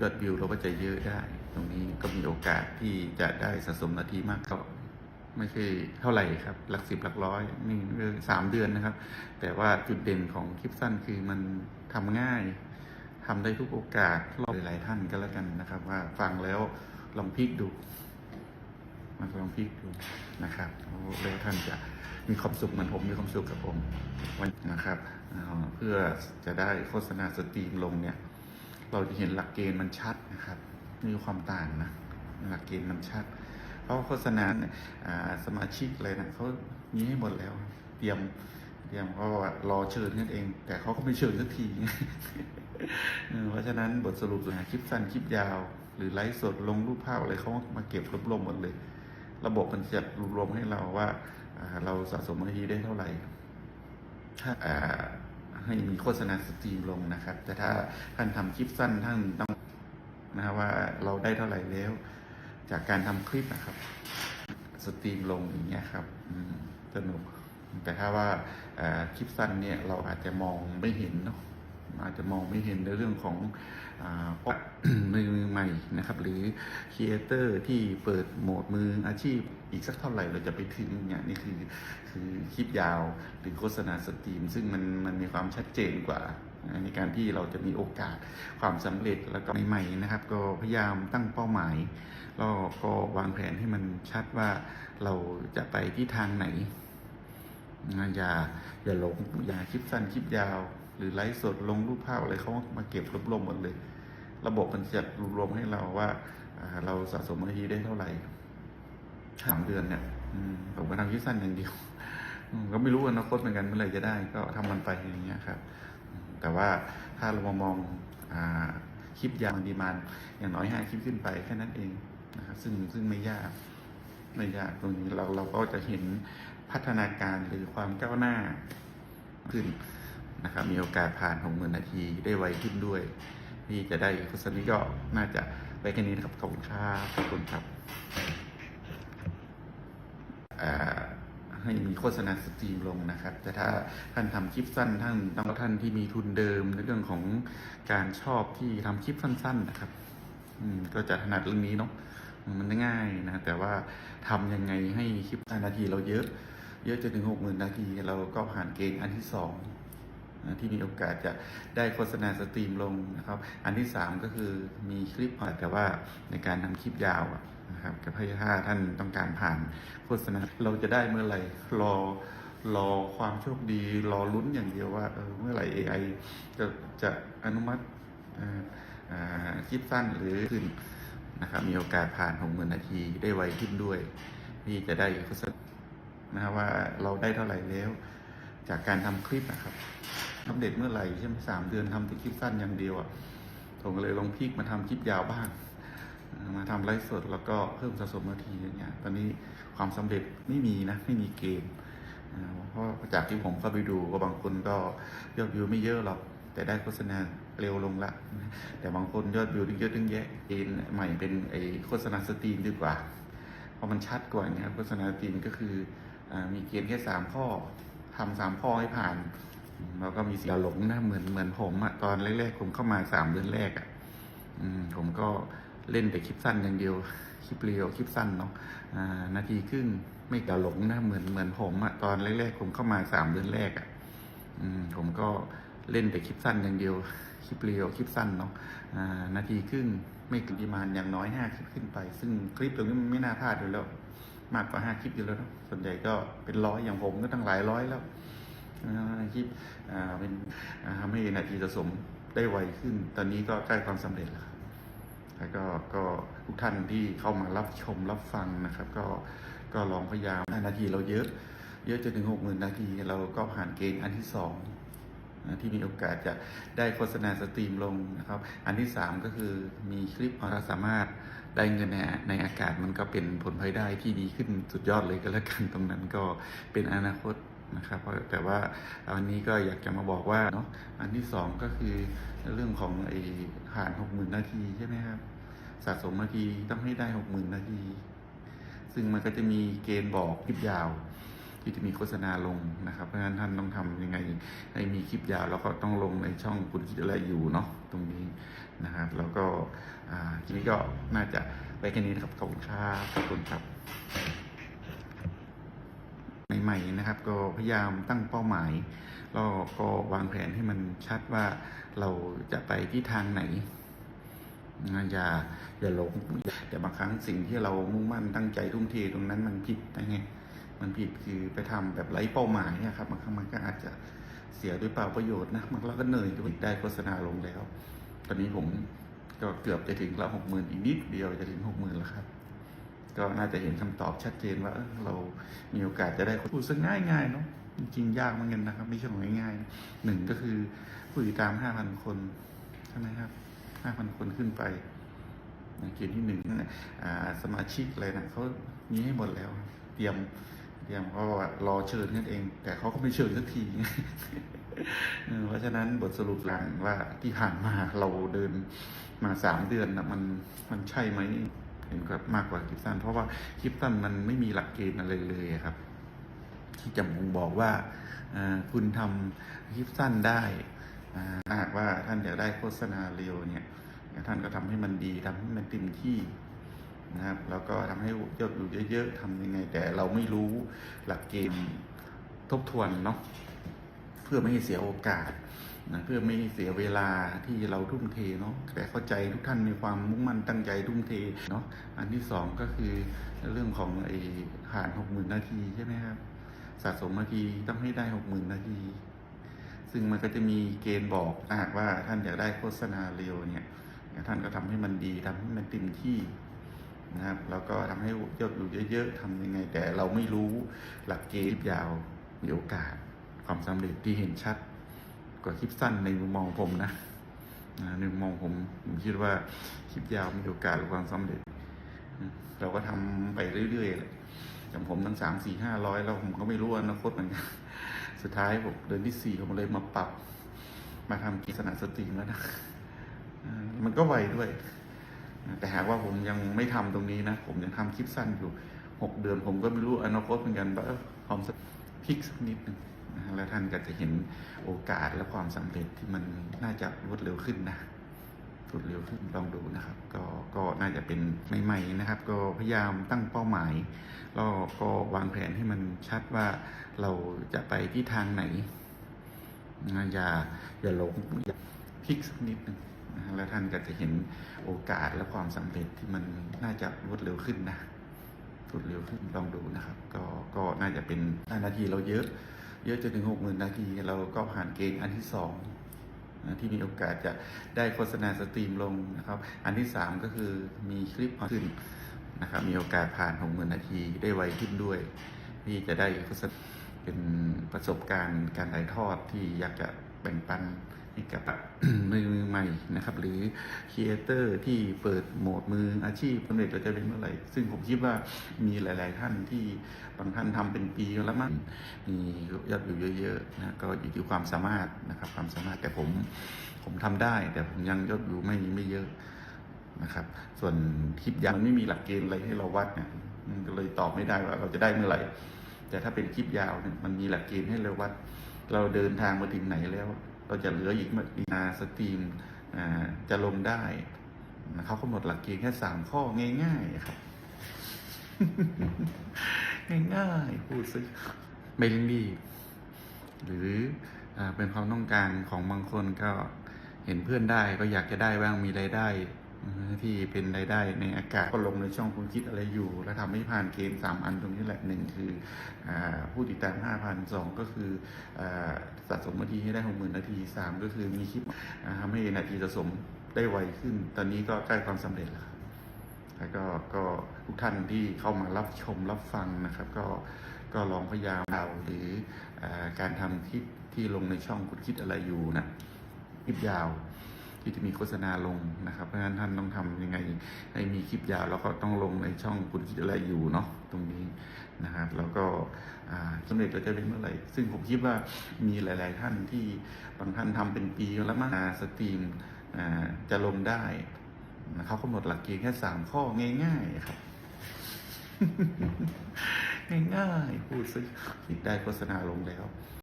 ยอดวิวเราก็จะเยอะได้ ตรงนี้ก็มีโอกาสที่จะได้สะสมนาทีมากก็ไม่ใช่เท่าไหร่ครับ หลักสิบหลักร้อยนี่สามเดือนนะครับ แต่ว่าจุดเด่นของคลิปสั้นคือมันทำง่ายทำได้ทุกโอกาสรอบหลายท่านก็แล้วกันนะครับ ว่าฟังแล้วลองพลิกดูมาลองพลิกดูนะครับแล้วท่านจะมีความสุขเหมือนผมมีความสุขกับผมวันนะครับ เพื่อจะได้โฆษณาสตรีมลงเนี่ย เราจะเห็นหลักเกณฑ์มันชัดนะครับ มีความต่างนะหลักเกณฑ์มันชัด เพราะโฆษณาเนี่ยสมาชิกอะไรนะเขามีให้หมดแล้ว เตรียมเตรียมเพราะว่ารอเชิญกันเอง แต่เขาก็ไม่เชิญสักที เพราะฉะนั้นบทสรุปหาคลิปสั้นคลิปยาว หรือไลฟ์สดลงรูปภาพอะไรเขามาเก็บรวบรวมหมดเลย ระบบมันจะรวบรวมให้เราว่าเราสะสมนาทีได้เท่าไหร่ถ้า ให้มีโฆษณาสตรีมลงนะครับ แต่ถ้าท่านทำคลิปสั้นท่านต้องนะว่าเราได้เท่าไหร่แล้ว จากการทำคลิปนะครับ สตรีมลงอย่างเงี้ยครับอืสนุกแต่ถ้าว่าคลิปสั้นเนี่ยเราอาจจะมองไม่เห็นเนาะ อาจจะมองไม่เห็นในเรื่องของอาเพราะมือใหม่นะครับหรือครีเอเตอร์ที่เปิดโหมดมืออาชีพอีกสักเท่าไหร่เราจะไปถึงเนี่ยนี่คือคือคลิปยาวหรือโฆษณาสตรีม ซึ่งมันมันมีความชัดเจนกว่าในการที่เราจะมีโอกาสความสำเร็จแล้วก็ใหม่ๆนะครับ ก็พยายามตั้งเป้าหมายแล้วก็วางแผนให้มันชัดว่าเราจะไปที่ทางไหนอย่าอย่าหลงอย่าคลิปสั้นคลิปยาว หรือไลฟ์สดลงรูปภาพอะไรเขามาเก็บรวบรวมหมดเลย ระบบมันจะรวบรวมให้เราว่าเราสะสมนาทีได้เท่าไหร่สามเดือนเนี่ยผมก็ทำคลิปสั้นอย่างเดียวก็ไม่รู้อนาคตเหมือนกันเมื่อไหร่จะได้ ก็ทำมันไปอย่างเงี้ยครับ แต่ว่าถ้าเรามามองอคลิปยาวดีมานอย่างน้อยห้าคลิปขึ้นไปแค่นั้นเองนะครับซึ่งซึ่งไม่ยากไม่ยากตรงนี้เราเราก็จะเห็นพัฒนาการหรือความก้าวหน้าขึ้น นะครับ มีโอกาสผ่านหกหมื่นนาทีได้ไวขึ้นด้วย ที่จะได้โฆษณาก็น่าจะไปแค่นี้นะครับ ขอบคุณครับขอบคุณครับให้มีโฆษณาสตรีมลงนะครับ แต่ถ้าท่านทำคลิปสั้นท่านต้องท่านที่มีทุนเดิมในเรื่องของการชอบที่ทำคลิปสั้น ๆ นะครับ อืมก็จะถนัดเรื่องนี้เนาะมันง่ายนะ แต่ว่าทำยังไงให้คลิปนาทีเราเยอะ เยอะจนถึงหกหมื่นนาที เราก็ผ่านเกณฑ์อันที่สอง นะที่มีโอกาสจะได้โฆษณาสตรีมลงนะครับ อันที่สามก็คือมีคลิปแต่ว่าในการทำคลิปยาวนะครับกับถ้าท่านต้องการผ่านโฆษณาเราจะได้เมื่อไหร่รอรอความโชคดีรอลุ้นอย่างเดียวว่าเออเมื่อไหร่ AI จะจะอนุมัติคลิปสั้นหรือขึ้นนะครับมีโอกาสผ่านหกหมื่นนาทีได้ไวขึ้นด้วยที่จะได้โฆษณานะครับว่าเราได้เท่าไหร่แล้ว จากการทำคลิปนะครับ ทำเด็ดเมื่อไหร่ใช่ไหมสามเดือนทำแต่คลิปสั้นอย่างเดียวอะผมก็เลยลองพลิกมาทำคลิปยาวบ้าง มาทำไลฟ์สดแล้วก็เพิ่มสะสมนาทีอย่างเงี้ย ตอนนี้ความสำเร็จไม่มีนะไม่มีเกณฑ์เพราะจากที่ผมเข้าไปดูก็บางคนก็ยอดวิวไม่เยอะหรอกแต่ได้โฆษณาเร็วลงละ แต่บางคนยอดวิวเยอะตึงแยะเอนใหม่เป็นไอโฆษณาสตรีมดีกว่า เพราะมันชัดกว่าไงครับโฆษณาสตรีมก็คืออมีเกณฑ์แค่สามข้อทำสามข้อให้ผ่าน แล้วก็มีเสียหลงนะเหมือนเหมือนผมอะตอนแรกๆผมเข้ามาสามเดือนแรกอะอืมผมก็เล่นแต่คลิปสั้นอย่างเดียวคลิปเรียวคลิปสั้นเนาะอ่านาทีครึ่งไม่กระหลงนะเหมือนเหมือนผมอะตอนแรกๆผมเข้ามาสามเดือนแรกอะอืมผมก็เล่นแต่คลิปสั้นอย่างเดียวคลิปเรียวคลิปสั้นเนาะอ่านาทีครึ่งไม่เกินประมาณอย่างน้อยห้าคลิปขึ้นไป ซึ่งคลิปตรงนี้มันไม่น่าพลาดอยู่แล้ว มากกว่าห้าคลิปอยู่แล้วเนาะส่วนใหญ่ก็เป็นร้อยอย่างผมก็ตั้งหลายร้อยแล้ว อาคลิปอ่าเป็นทำให้นาทีสะสมได้ไวขึ้น ตอนนี้ก็ใกล้ความสำเร็จแล้วครับแล้วก็ก็ทุกท่านที่เข้ามารับชมรับฟังนะครับ ก็ก็ลองพยายามนาทีเราเยอะ เยอะจนถึงหกหมื่นนาทีเราก็ผ่านเกณฑ์อันที่สองนะที่มีโอกาสจะได้โฆษณาสตรีมลงนะครับ อันที่สามก็คือมีคลิปเราสามารถได้เงินในในอากาศมันก็เป็นผลพลอยได้ที่ดีขึ้นสุดยอดเลยก็แล้วกันตรงนั้นก็เป็นอนาคต นะครับเพราะแต่ว่าวันนี้ก็อยากจะมาบอกว่าเนาะอันที่สองก็คือเรื่องของไอ้ผ่านหกหมื่นนาทีใช่ไหมครับสะสมนาทีต้องให้ได้หกหมื่นนาที ซึ่งมันก็จะมีเกณฑ์บอกคลิปยาว ที่จะมีโฆษณาลงนะครับเพราะฉะนั้นท่านต้องทำยังไง ให้มีคลิปยาวแล้วก็ต้องลงในช่องคุณคิดอะไรอยู่เนาะตรงนี้นะครับแล้วก็ทีนี้ก็น่าจะไปแค่นี้นะครับขอบคุณครับขอบคุณครับ ใหม่ๆนะครับ ก็พยายามตั้งเป้าหมายแล้วก็วางแผนให้มันชัดว่าเราจะไปที่ทางไหนอย่าอย่าหลงแต่บางครั้งสิ่งที่เรามุ่งมั่นตั้งใจทุ่มเทตรงนั้นมันผิดนะไงมันผิดคือไปทำแบบไร้เป้าหมายอะครับบางครั้งมันก็อาจจะเสียด้วยเปล่าประโยชน์นะมันเราก็เหนื่อยด้วยได้โฆษณาลงแล้ว ตอนนี้ผมก็เกือบจะถึงล้วหกหมื่นอีกนิดเดียวจะถึงหกหมื่นแล้วครับ ก็น่าจะเห็นคำตอบชัดเจนว่าเรามีโอกาสจะได้พูดซะง่ายง่ายๆเนาะจริงยากเหมือนกันนะครับ ไม่ใช่ของง่ายๆหนึ่งก็คือผู้ติดตามห้าพันคนใช่ไหมครับห้าพันคนขึ้นไปเกณฑ์ที่หนึ่งนั่นแหละอ่าสมาชิกอะไรนะเขามีให้หมดแล้ว เตรียมเตรียมเพราะว่ารอเชิญกันเอง แต่เขาก็ไม่เชิญสักทีเออเพราะฉะนั้นบทสรุปหลังว่าที่ผ่านมาเราเดินมาสามเดือนนะมันมันใช่ไหม เห็นกับมากกว่าคลิปสั้น เพราะว่าคลิปสั้นมันไม่มีหลักเกณฑ์อะไรเลยครับ ที่จะบ่งบอกว่าคุณทำคลิปสั้นได้หากว่าท่านอยากได้โฆษณาเร็วเนี่ยท่านก็ทำให้มันดีทำให้มันเต็มที่นะครับแล้วก็ทำให้ยอดวิวเยอะๆทำยังไง แต่เราไม่รู้หลักเกณฑ์ทบทวนเนาะเพื่อไม่ให้เสียโอกาส นะเพื่อไม่ให้เสียเวลาที่เราทุ่มเทเนาะแต่เข้าใจทุกท่านมีความมุ่งมั่นตั้งใจทุ่มเทเนาะอันที่สองก็คือเรื่องของไอ้ผ่านหกหมื่นนาทีใช่ไหมครับสะสมนาทีต้องให้ได้หกหมื่นนาที ซึ่งมันก็จะมีเกณฑ์บอกหากว่าท่านอยากได้โฆษณาเร็วเนี่ยท่านก็ทำให้มันดีทำให้มันเต็มที่นะครับแล้วก็ทำให้ยอดวิวเยอะๆทำยังไง แต่เราไม่รู้หลักเกณฑ์ยาวมีโอกาสความสำเร็จที่เห็นชัด กว่าคลิปสั้นในมุมมองผมนะอ่าในมุมมองผมผมคิดว่าคลิปยาวมีโอกาสหรือความสำเร็จ เราก็ทำไปเรื่อยๆเลยอย่างผมตั้งสามสี่ห้าร้อยแล้วผมก็ไม่รู้อนาคตเหมือนกันสุดท้ายผมเดือนที่สี่ผมเลยมาปรับ มาทำกิจสนาสตรีมแล้วนะอ่ามันก็ไวด้วย แต่หากว่าผมยังไม่ทำตรงนี้นะ ผมยังทำคลิปสั้นอยู่หกเดือนผมก็ไม่รู้อนาคตเหมือนกันว่าความสักพิกสักนิดหนึง แล้วท่านก็จะเห็นโอกาสและความสำเร็จที่มันน่าจะรวดเร็วขึ้นนะรวดเร็วขึ้นลองดูนะครับ ก็ก็น่าจะเป็นใหม่ๆนะครับ ก็พยายามตั้งเป้าหมายแล้วก็วางแผนให้มันชัดว่าเราจะไปที่ทางไหนอย่าอย่าหลงอย่าพลิกสักนิดหนึงแล้วท่านก็จะเห็นโอกาสและความสำเร็จที่มันน่าจะรวดเร็วขึ้นนะรวดเร็วขึ้นลองดูนะครับ ก็ก็น่าจะเป็นนาทีเราเยอะ เยอะจนถึงหกหมื่นนาที เราก็ผ่านเกณฑ์อันที่สองที่มีโอกาสจะได้โฆษณาสตรีมลงนะครับ อันที่สามก็คือมีคลิปขึ้นนะครับ มีโอกาสผ่านหกหมื่นนาทีได้ไวขึ้นด้วย ที่จะได้โฆษณาเป็นประสบการณ์การถ่ายทอดที่อยากจะแบ่งปัน กับมือใหม่นะครับ หรือครีเอเตอร์ที่เปิดโหมดมืออาชีพสำเร็จเราจะเป็นเมื่อไหร่ ซึ่งผมคิดว่ามีหลาย ๆ ท่านที่บางท่านทำเป็นปีแล้วมั้งมียอดวิวเยอะๆนะก็อยู่ที่ความสามารถนะครับ ความสามารถแต่ผมผมทำได้ แต่ผมยังยอดวิวไม่ไม่เยอะนะครับ ส่วนคลิปยาวมันไม่มีหลักเกณฑ์อะไรให้เราวัดเนี่ยมันก็เลยตอบไม่ได้ว่าเราจะได้เมื่อไหร่ แต่ถ้าเป็นคลิปยาวเนี่ยมันมีหลักเกณฑ์ให้เราวัด เราเดินทางมาถึงไหนแล้ว เราจะเหลืออีกมีนาสตรีมจะลงได้นะเขากำหนดหลักเกณฑ์แค่สามข้อง่ายๆครับ ง่ายๆพูดซิไม่ร่งรีบหรืออเป็นความต้องการของบางคนก็เห็นเพื่อนได้ก็อยากจะได้บ้างมีรายได้ ที่เป็นรายได้ในอากาศก็ลงในช่องคุณคิดอะไรอยู่ แล้วทำให้ผ่านเกณฑ์สามอันตรงนี้แหละหนึ่งคืออผู้ติดตามห้าพันสองก็คืออสะสมนาทีให้ได้หกหมื่นนาทีสามก็คือมีคลิปทำให้นาทีสะสมได้ไวขึ้น ตอนนี้ก็ใกล้ความสำเร็จแล้วครับแล้วก็ก็ทุกท่านที่เข้ามารับชมรับฟังนะครับ ก็ก็ลองพยายามเอาหรืออการทำคลิปที่ลงในช่องคุณคิดอะไรอยู่นะคลิปยาว ที่จะมีโฆษณาลงนะครับเพราะฉะนั้นท่านต้องทำยังไงให้มีคลิปยาวแล้วก็ต้องลงในช่องคุณคิดอะไรอยู่เนาะตรงนี้นะครับแล้วก็อ่าสำเร็จเราจะเป็นเมื่อไหร่ ซึ่งผมคิดว่ามีหลาย ๆ ท่านที่บางท่านทำเป็นปีแล้วมาสตรีมจะลงได้เขากำหนดหลักเกณฑ์แค่สามข้อง่าย ๆ ครับง่ายๆพูดซิได้โฆษณาลงแล้ว